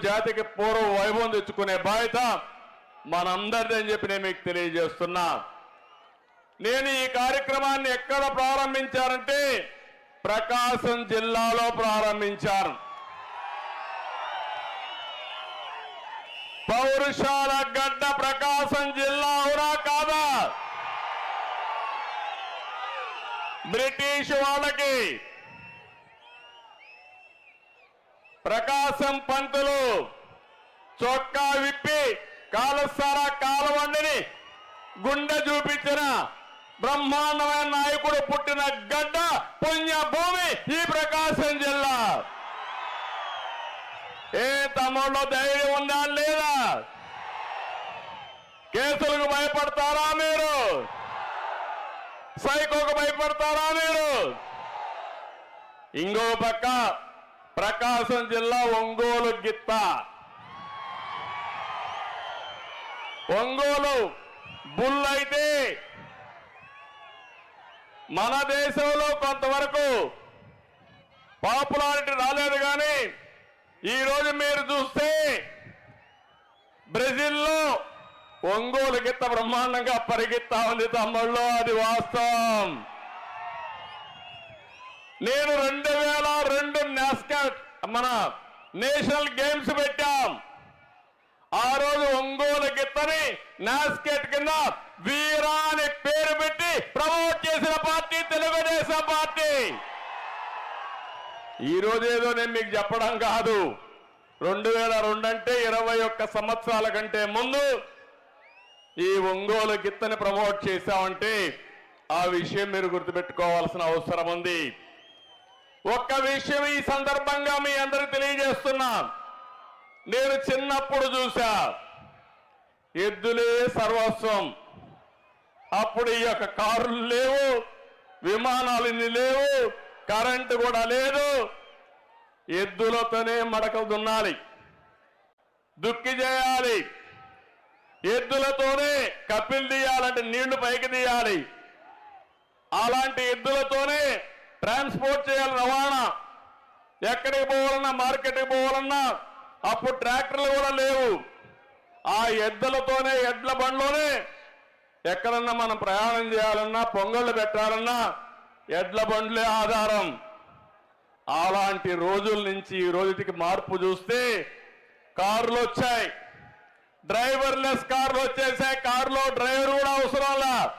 జాతికి పూర్వ వైభవం తెచ్చుకునే బాధ్యత మనందరిది అని చెప్పి నేను మీకు తెలియజేస్తున్నా. నేను ఈ కార్యక్రమాన్ని ఎక్కడ ప్రారంభించానంటే ప్రకాశం జిల్లాలో ప్రారంభించాను. పౌరుషాల గడ్డ ప్రకాశం జిల్లా అవునా కాదా? బ్రిటిష్ వాళ్ళకి ప్రకాశం పంతులు చొక్కా విప్పి కాలుస్తారా కాలవండిని గుండె చూపించిన బ్రహ్మాండమైన నాయకుడు పుట్టిన గడ్డ పుణ్య భూమి ఈ ప్రకాశం జిల్లా. ఏ తమలో ధైర్యం ఉందా లేదా? కేసులకు భయపడతారా మీరు? సైకోకు భయపడతారా మీరు? ఇంకో పక్క ప్రకాశం జిల్లా ఒంగోలు గిత్త. ఒంగోలు బుల్ అయితే మన దేశంలో కొంతవరకు పాపులారిటీ రాలేదు కానీ ఈ రోజు మీరు చూస్తే బ్రెజిల్లో ఒంగోలు గిత్త బ్రహ్మాండంగా పరిగెత్తా ఉంది తమ్ముళ్ళు అది వాస్తవం. నేను రెండు వేల రెండు నాస్కాట్ మన నేషనల్ గేమ్స్ పెట్టాం. ఆ రోజు ఒంగోలు గిత్తని నాస్కెట్ కింద వీరా అనే పేరు పెట్టి ప్రమోట్ చేసిన పార్టీ తెలుగుదేశం పార్టీ. ఈ రోజు ఏదో నేను మీకు చెప్పడం కాదు. రెండు వేల రెండు అంటే ఇరవై ఒక్క సంవత్సరాల కంటే ముందు ఈ ఒంగోలు గిత్తని ప్రమోట్ చేశామంటే ఆ విషయం మీరు గుర్తుపెట్టుకోవాల్సిన అవసరం ఉంది. ఒక్క విషయం ఈ సందర్భంగా మీ అందరికి తెలియజేస్తున్నా. నేను చిన్నప్పుడు చూసా ఎద్దులే సర్వస్వం. అప్పుడు ఈ యొక్క కారులు లేవు విమానాలు ఇన్ని లేవు కరెంటు కూడా లేదు. ఎద్దులతోనే మడకలు దున్నాలి. దుక్కి చేయాలి. ఎద్దులతోనే కప్పిలు తీయాలంటే నీళ్ళు పైకి తీయాలి. అలాంటి ఎద్దులతోనే ట్రాన్స్పోర్ట్ చేయాలి రవాణా. ఎక్కడికి పోవాలన్నా మార్కెట్కి పోవాలన్నా అప్పుడు ట్రాక్టర్లు కూడా లేవు. ఆ ఎద్దలతోనే ఎడ్ల బండ్లోనే ఎక్కడన్నా మనం ప్రయాణం చేయాలన్నా పొంగళ్ళు పెట్టాలన్నా ఎడ్ల బండ్లే ఆధారం. అలాంటి రోజుల నుంచి ఈ రోజుకి మార్పు చూస్తే కార్లు వచ్చాయి. డ్రైవర్లెస్ కార్లు వచ్చేసాయి. కారులో డ్రైవర్ కూడా అవసరంలా?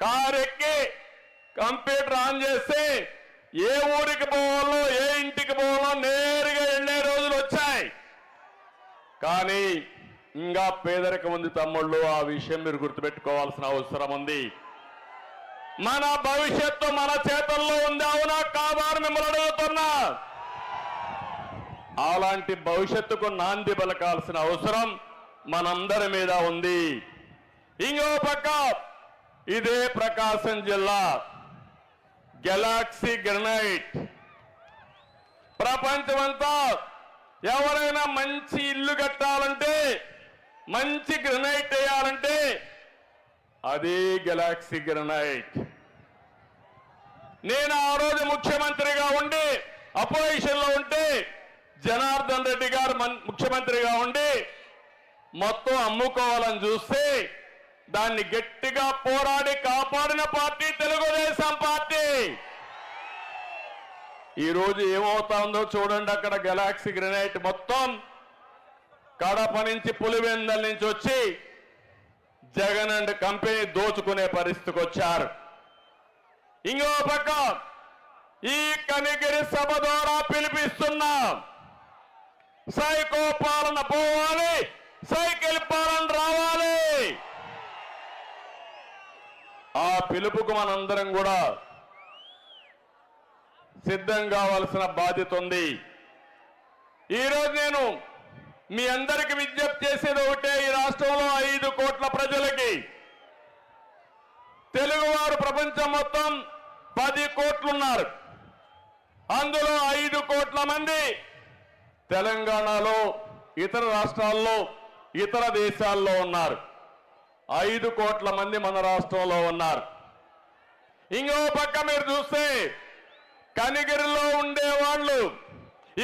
కారు ఎక్కి కంప్యూటర్ ఆన్ చేస్తే ఏ ఊరికి పోవాలో ఏ ఇంటికి పోవాలో నేరుగా వెళ్ళే రోజులు వచ్చాయి. కానీ ఇంకా పేదరికం ఉంది తమ్ముళ్ళు ఆ విషయం మీరు గుర్తుపెట్టుకోవాల్సిన అవసరం ఉంది. మన భవిష్యత్తు మన చేతుల్లో ఉంది అవునా కాదా మిమ్మల్ని అడుగుతున్నా. అలాంటి భవిష్యత్తుకు నాంది పలకాల్సిన అవసరం మనందరి మీద ఉంది. ఇంకో పక్క ఇదే ప్రకాశం జిల్లా. గెలాక్సీ గ్రనైట్ ప్రపంచమంతా ఎవరైనా మంచి ఇల్లు కట్టాలంటే మంచి గ్రనైట్ వేయాలంటే అదే గెలాక్సీ గ్రనైట్ నేను ఆ రోజు ముఖ్యమంత్రిగా ఉండి అపోజిషన్లో ఉంటే జనార్దన్ రెడ్డి గారు ముఖ్యమంత్రిగా ఉండి మొత్తం అమ్ముకోవాలని చూస్తే దాన్ని గట్టిగా పోరాడి కాపాడిన పార్టీ తెలుగుదేశం పార్టీ. ఈ రోజు ఏమవుతుందో చూడండి అక్కడ గెలాక్సీ గ్రెనైట్ మొత్తం కడప నుంచి పులివెందల నుంచి వచ్చి జగన్ అండ్ కంపెనీ దోచుకునే పరిస్థితికి వచ్చారు. ఇంకో పక్క ఈ కనిగిరి సభ ద్వారా పిలిపిస్తున్నాం. సైకో పాలన పోవాలి సైకిల్ పాలన రావాలి. ఆ పిలుపుకు మనందరం కూడా సిద్ధం కావాల్సిన బాధ్యత ఉంది. ఈరోజు నేను మీ అందరికి విజ్ఞప్తి చేసేది ఒకటే ఈ రాష్ట్రంలో ఐదు కోట్ల ప్రజలకి తెలుగువారు ప్రపంచం మొత్తం పది కోట్లున్నారు. అందులో ఐదు కోట్ల మంది తెలంగాణలో ఇతర రాష్ట్రాల్లో ఇతర దేశాల్లో ఉన్నారు. ఐదు కోట్ల మంది మన రాష్ట్రంలో ఉన్నారు. ఇంకో పక్క మీరు చూస్తే కనిగిరిలో ఉండే వాళ్ళు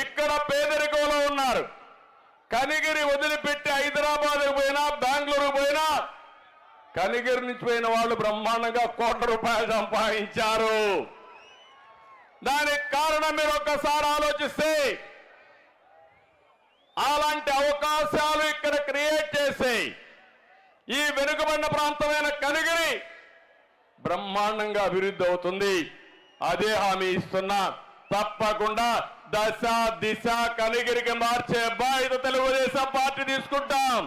ఇక్కడ పేదరికంలో ఉన్నారు. కనిగిరి వదిలిపెట్టి హైదరాబాద్కి పోయినా బెంగళూరు పోయినా కనిగిరి నుంచి పోయిన వాళ్ళు బ్రహ్మాండంగా కోట్ల రూపాయలు సంపాదించారు. దానికి కారణం మీరు ఒక్కసారి ఆలోచిస్తే అలాంటి అవకాశాలు ఇక్కడ క్రియేట్ చేసి ఈ వెనుకబడిన ప్రాంతమైన కనిగిరి బ్రహ్మాండంగా అభివృద్ధి అవుతుంది. అదే హామీ ఇస్తున్నా తప్పకుండా దశ దిశ కలిగిరికి మార్చే బాధ్యత తెలుగుదేశం పార్టీ తీసుకుంటాం.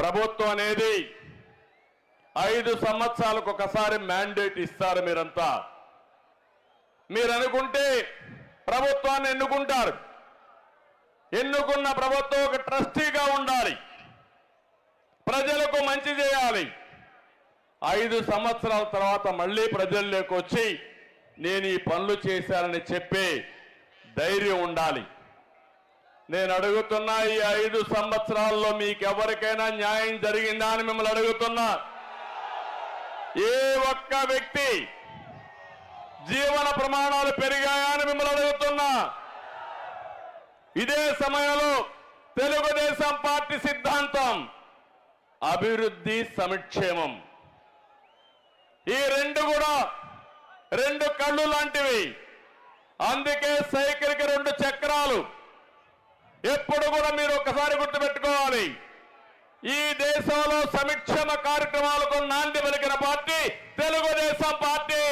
ప్రభుత్వం అనేది ఐదు సంవత్సరాలకు ఒకసారి మ్యాండేట్ ఇస్తారు మీరంతా. మీరు అనుకుంటే ప్రభుత్వాన్ని ఎన్నుకుంటారు? ఎన్నుకున్న ప్రభుత్వం ఒక ట్రస్టీగా ఉండాలి. ప్రజలకు మంచి చేయాలి. ఐదు సంవత్సరాల తర్వాత మళ్ళీ ప్రజల్లోకి వచ్చి నేను ఈ పనులు చేశానని చెప్పే ధైర్యం ఉండాలి. నేను అడుగుతున్నా ఈ ఐదు సంవత్సరాల్లో మీకు ఎవరికైనా న్యాయం జరిగిందా అని మిమ్మల్ని అడుగుతున్నా. ఏ ఒక్క వ్యక్తి జీవన ప్రమాణాలు పెరిగాయా అని మిమ్మల్ని అడుగుతున్నా. ఇదే సమయంలో తెలుగుదేశం పార్టీ సిద్ధాంతం అభివృద్ధి సంక్షేమం ఈ రెండు కూడా రెండు కళ్ళు లాంటివి. అందుకే సైకిల్కి రెండు చక్రాలు. ఎప్పుడు కూడా మీరు ఒకసారి గుర్తుపెట్టుకోవాలి. ఈ దేశంలో సంక్షేమ కార్యక్రమాలకు నాంది పలికిన party Telugu Desam party.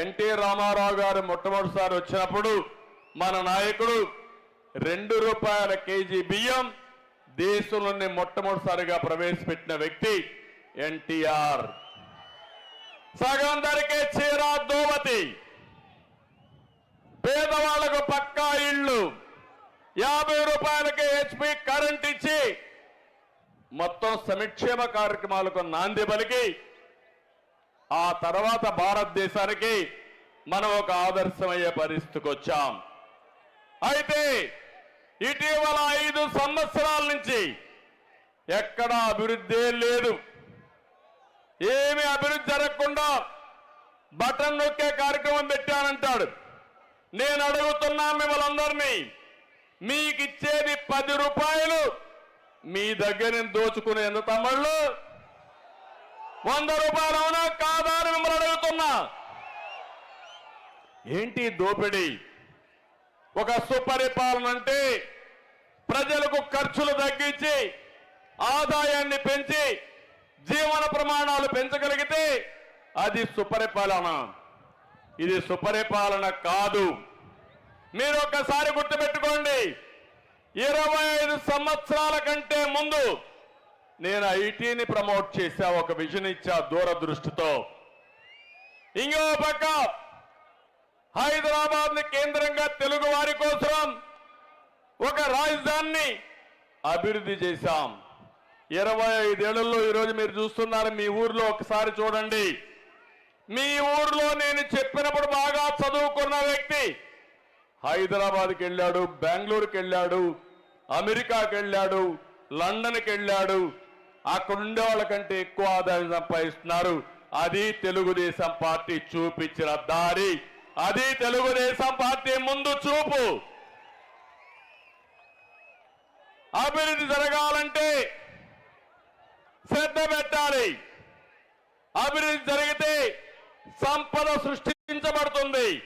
NT Rama Rao గారు మొట్టమొదటిసారి వచ్చినప్పుడు మన నాయకుడు రెండు రూపాయల కేజీ బియ్యం దేశంలోనే మొట్టమొదటిసారిగా ప్రవేశపెట్టిన వ్యక్తి ఎన్టీఆర్. సగం ధరకే చీర దోమతి పేదవాళ్ళకు పక్కా ఇళ్ళు. యాభై రూపాయలకి హెచ్పి కరెంట్ ఇచ్చి మొత్తం సంక్షేమ కార్యక్రమాలకు నాంది పలికి ఆ తర్వాత భారతదేశానికి మనం ఒక ఆదర్శమయ్యే పరిస్థితికి వచ్చాం. అయితే ఇటీవల ఐదు సంవత్సరాల నుంచి ఎక్కడా అభివృద్ధి లేదు. ఏమి అభివృద్ధి జరగకుండా బటన్ నొక్కే కార్యక్రమం పెట్టానంటాడు. నేను అడుగుతున్నా మిమ్మల్ని అందరినీ మీకు ఇచ్చేది పది రూపాయలు మీ దగ్గర నేను దోచుకునే ఎంత తమ్ముళ్ళు. వంద రూపాయలు అవునా కాదా అని మిమ్మల్ని అడుగుతున్నా. ఏంటి దోపిడీ? ఒక సుపరిపాలన అంటే ప్రజలకు ఖర్చులు తగ్గించి ఆదాయాన్ని పెంచి జీవన ప్రమాణాలు పెంచగలిగితే అది సుపరిపాలన. ఇది సుపరిపాలన కాదు. మీరు ఒక్కసారి గుర్తుపెట్టుకోండి. ఇరవై ఐదు సంవత్సరాల కంటే ముందు నేను ఐటీని ప్రమోట్ చేశా ఒక విజన్ ఇచ్చా దూరదృష్టితో. ఇంకో పక్క హైదరాబాద్ని కేంద్రంగా తెలుగు వారి కోసం ఒక రాజధానిని అభివృద్ధి చేశాం. ఇరవై ఐదేళ్ళలో ఈరోజు మీరు చూస్తున్నారు మీ ఊర్లో ఒకసారి చూడండి. మీ ఊర్లో నేను చెప్పినప్పుడు బాగా చదువుకున్న వ్యక్తి హైదరాబాద్కి వెళ్ళాడు బెంగళూరుకి వెళ్ళాడు అమెరికాకి వెళ్ళాడు లండన్కి వెళ్ళాడు అక్కడ ఉండే వాళ్ళకంటే ఎక్కువ ఆదాయం సంపాదిస్తున్నారు. అది తెలుగుదేశం పార్టీ చూపించిన దారి. అది తెలుగుదేశం పార్టీ ముందు చూపు. అభివృద్ధి జరగాలంటే శ్రద్ధ పెట్టాలి. అభివృద్ధి జరిగితే సంపద సృష్టించబడుతుంది.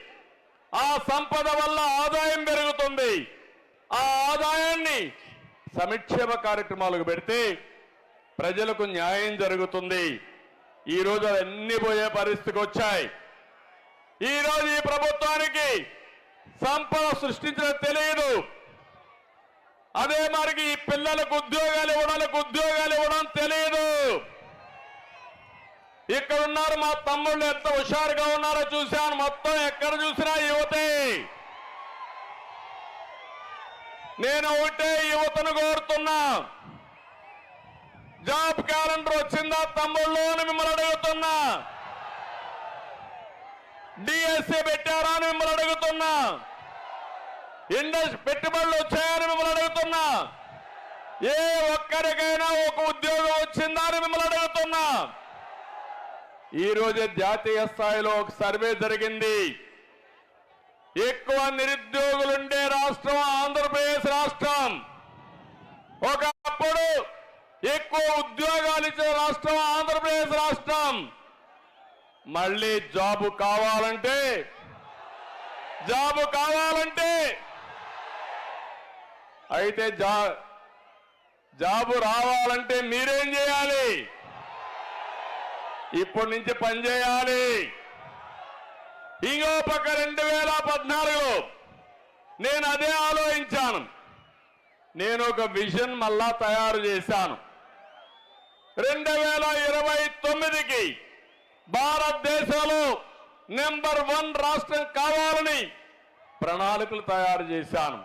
ఆ సంపద వల్ల ఆదాయం పెరుగుతుంది. ఆ ఆదాయాన్ని సంక్షేమ కార్యక్రమాలకు పెడితే ప్రజలకు న్యాయం జరుగుతుంది. ఈ రోజు అవన్నీ పోయే పరిస్థితికి వచ్చాయి. ఈ రోజు ఈ ప్రభుత్వానికి సంపద సృష్టించడం తెలియదు. అదే మరికి ఈ పిల్లలకు ఉద్యోగాలు ఇవ్వడానికి ఉద్యోగాలు ఇవ్వడం తెలియదు. ఇక్కడ ఉన్నారు మా తమ్ముళ్ళు ఎంత హుషారుగా ఉన్నారో చూశాను. మొత్తం ఎక్కడ చూసినా యువతే. నేను ఒకటే యువతను కోరుతున్నా. జాబ్ క్యాలెండర్ వచ్చిందా తమ్ముళ్ళు అని మిమ్మల్ని అడుగుతున్నా. డిఎస్సి పెట్టారా అని మిమ్మల్ని అడుగుతున్నా. ఇండస్ పెట్టుబడులు వచ్చాయని మిమ్మల్ని అడుగుతున్నా. ఏ ఒక్కరికైనా ఒక ఉద్యోగం వచ్చిందా అని మిమ్మల్ని అడుగుతున్నా. ఈరోజు జాతీయ స్థాయిలో ఒక సర్వే జరిగింది. ఎక్కువ నిరుద్యోగులుండే రాష్ట్రం ఆంధ్రప్రదేశ్ రాష్ట్రం. ఒకప్పుడు ఎక్కువ ఉద్యోగాలు ఇచ్చే రాష్ట్రం ఆంధ్రప్రదేశ్ రాష్ట్రం. మళ్ళీ జాబు కావాలంటే జాబు కావాలంటే. అయితే జా జాబు రావాలంటే మీరేం చేయాలి? ఇప్పటి నుంచి పనిచేయాలి ఇంకో పక్క రెండు వేల పద్నాలుగులో నేను అదే ఆలోచించాను. నేను ఒక విజన్ మళ్ళా తయారు చేశాను. రెండు వేల ఇరవై తొమ్మిదికి భారతదేశంలో నెంబర్ వన్ రాష్ట్రం కావాలని ప్రణాళికలు తయారు చేశాను.